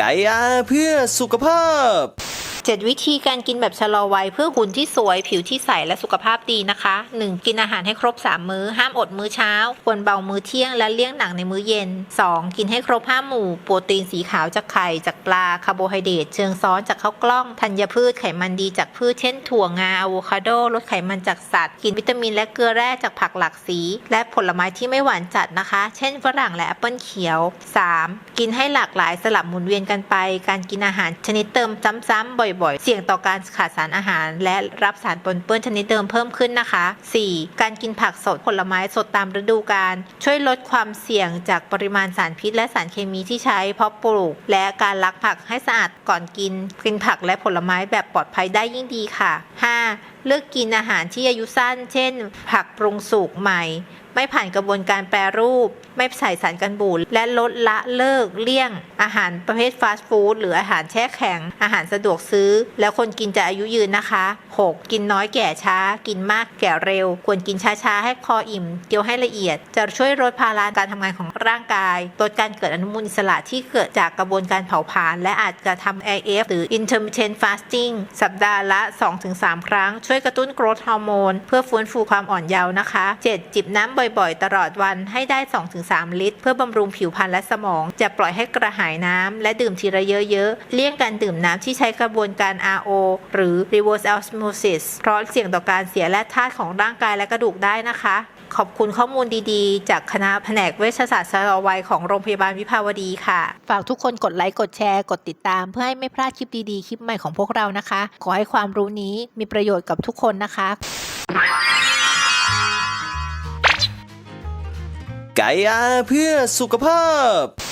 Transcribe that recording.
ไก่อาเพื่อสุขภาพ 7 วิธีการกินแบบชะลอวัยเพื่อหุ่นที่สวย ผิวที่ใส และสุขภาพดีนะคะ 1. กินอาหารให้ครบ 3 มื้อ ห้ามอดมื้อเช้า ควรเบามื้อเที่ยง และเลี่ยงหนักในมื้อเย็น 2. กินให้ครบ5หมู่ โปรตีนสีขาวจากไข่ จากปลา คาร์โบไฮเดรตเชิงซ้อนจากข้าวกล้อง ธัญพืช ไขมันดีจากพืช เช่น ถั่วงาอะโวคาโด ลดไขมันจากสัตว์ กินวิตามินและเกลือแร่จากผักหลากสี และผลไม้ที่ไม่หวานจัดนะคะ เช่น ฝรั่งและแอปเปิลเขียว 3. กินให้หลากหลายสลับหมุนเวียนกันไป การกินอาหารชนิดเติมซ้ำๆบ่อยๆ เสี่ยงต่อการขาดสารอาหาร และรับสารปนเปื้อนชนิดเดิมเพิ่มขึ้นนะคะ 4. การกินผักสดผลไม้สดตามฤดูกาลช่วยลดความเสี่ยงจากปริมาณสารพิษ และสารเคมีที่ใช้เพาะปลูก และการล้างผักให้สะอาดก่อนกิน กินผักและผลไม้แบบปลอดภัยได้ยิ่งดีค่ะ 5. เลือกกินอาหารที่อายุสั้น เช่น ผักปรุงสุกใหม่ ไม่ผ่านกระบวนการแปรรูป ไม่ใส่สารกันบูดและลดละเลิกเลี่ยง อาหารประเภทฟาสต์ฟู้ดหรืออาหารแช่แข็ง อาหารสะดวกซื้อ แล้วคนกินจะอายุยืนนะคะ 6. กินน้อยแก่ช้า กินมากแก่เร็ว ควรกินช้าๆ ให้คออิ่มเคี้ยวให้ละเอียด จะช่วยลดภาระการทำงานของร่างกายลดการเกิดอนุมูลอิสระที่เกิดจากกระบวนการเผาผลาญและอาจจะทำ IF หรือ intermittent fasting สัปดาห์ละ 2-3 ครั้งช่วยกระตุ้นโกรทฮอร์โมนเพื่อฟื้นฟูความอ่อนเยาว์นะคะ 7. จิบน้ำบ่อยๆ ตลอดวันให้ได้ 2-3 ลิตร เพื่อบำรุงผิวพรรณและสมอง จะปล่อยให้กระหายน้ำและดื่มทีละเยอะๆ เลี่ยงการดื่มน้ำที่ใช้กระบวนการ RO หรือ reverse osmosis เพราะเสี่ยงต่อการเสียแร่ธาตุของร่างกายและกระดูกได้นะคะ ขอบคุณข้อมูลดีๆ จากคณะแผนกเวชศาสตร์ชะลอวัยของโรงพยาบาลวิภาวดีค่ะ ฝากทุกคนกดไลค์ กดแชร์ กดติดตาม เพื่อให้ไม่พลาดคลิปดีๆ คลิปใหม่ของพวกเรานะคะ ขอให้ความรู้นี้มีประโยชน์กับทุกคนนะคะ ไก่อาเพื่อสุขภาพ